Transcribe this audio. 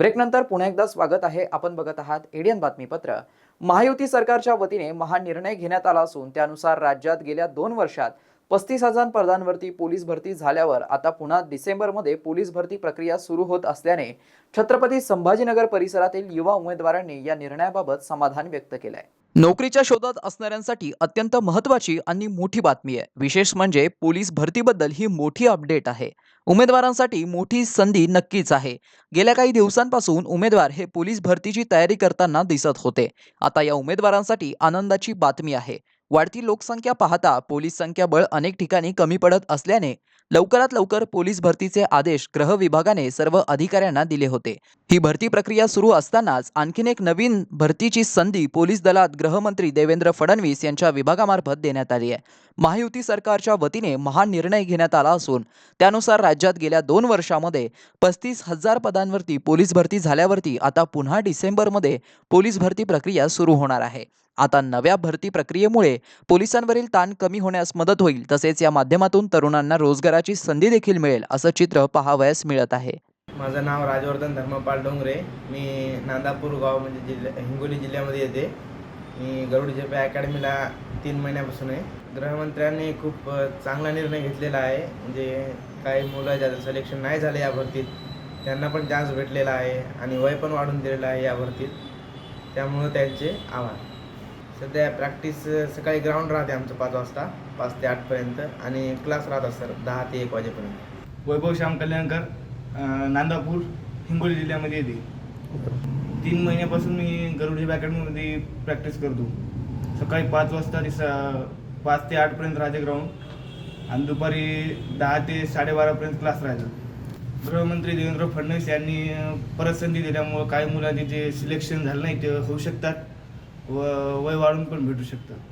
ब्रेकनंतर पुन्हा एकदा स्वागत आहे. आपण बघत आहात एडियन बातमीपत्र. महायुती सरकारच्या वतीने महानिर्णय घेण्यात आला असून त्यानुसार राज्यात गेल्या दोन वर्षात पस्तीस हजार पदांवरती पोलीस भरती झाल्यावर आता पुन्हा डिसेंबरमध्ये पोलीस भरती प्रक्रिया सुरू होत असल्याने छत्रपती संभाजीनगर परिसरातील युवा उमेदवारांनी या निर्णयाबाबत समाधान व्यक्त केलं आहे नोकरीच्या शोधात असणाऱ्यांसाठी अत्यंत महत्वाची आणि मोठी बातमी आहे. विशेष म्हणजे पोलीस भरतीबद्दल ही मोठी अपडेट आहे. उमेदवारांसाठी मोठी संधी नक्कीच आहे. गेल्या काही दिवसांपासून उमेदवार हे पोलीस भरतीची तयारी करताना दिसत होते. आता या उमेदवारांसाठी आनंदाची बातमी आहे. वाढती लोकसंख्या पाहता पोलीस संख्याबळ अनेक ठिकाणी कमी पडत असल्याने लवकरात लवकर पोलीस भरतीचे आदेश गृह विभागाने सर्व अधिकाऱ्यांना दिले होते. ही भरती प्रक्रिया सुरू असतानाच आणखीन एक नवीन भरतीची संधी पोलीस दलात गृहमंत्री देवेंद्र फडणवीस यांच्या विभागामार्फत देण्यात आली आहे. महायुती सरकारच्या वतीने महान निर्णय घेण्यात आला असून त्यानुसार राज्यात गेल्या दोन वर्षामध्ये पस्तीस हजार पदांवरती पोलीस भरती झाल्यावरती आता पुन्हा डिसेंबरमध्ये पोलीस भरती प्रक्रिया सुरू होणार आहे. आता नव्या भरती प्रक्रियेमुळे पोलिसांवरील ताण कमी होण्यास मदत होईल तसेच या माध्यमातून तरुणांना रोजगाराची संधी देखील मिळेल असं चित्र पाहावयास मिळत आहे. माझं नाव राजवर्धन धर्मपाल डोंगरे. मी नांदापूर गाव म्हणजे जिल्ह्या हिंगोली जिल्ह्यामध्ये येते. मी गरुड झेपे अकॅडमीला तीन महिन्यापासून आहे. गृहमंत्र्यांनी खूप चांगला निर्णय घेतलेला आहे. म्हणजे काही मुलं ज्याचं सिलेक्शन नाही झालं या भरतीत त्यांना पण चान्स भेटलेला आहे आणि वय पण वाढून दिलेलं आहे या भरतीत त्यामुळं त्यांचे आभार. सध्या प्रॅक्टिस सकाळी ग्राउंड राहते आमचं पाच वाजता पाच ते आठपर्यंत आणि क्लास राहतात सर दहा ते एक वाजेपर्यंत. वैभव श्याम कल्याणकर नांदापूर हिंगोली जिल्ह्यामध्ये येते. तीन महिन्यापासून मी गरुडी अकॅडमीमध्ये प्रॅक्टिस करतो. सकाळी पाच वाजता ते स पाच ते आठपर्यंत राहते ग्राउंड आणि दुपारी दहा ते साडेबारापर्यंत क्लास राहायचा गृहमंत्री देवेंद्र फडणवीस यांनी परत संधी दिल्यामुळं काही मुलांचे जे सिलेक्शन झालं नाही ते होऊ शकतात व वय वाढून पण भेटू शकतात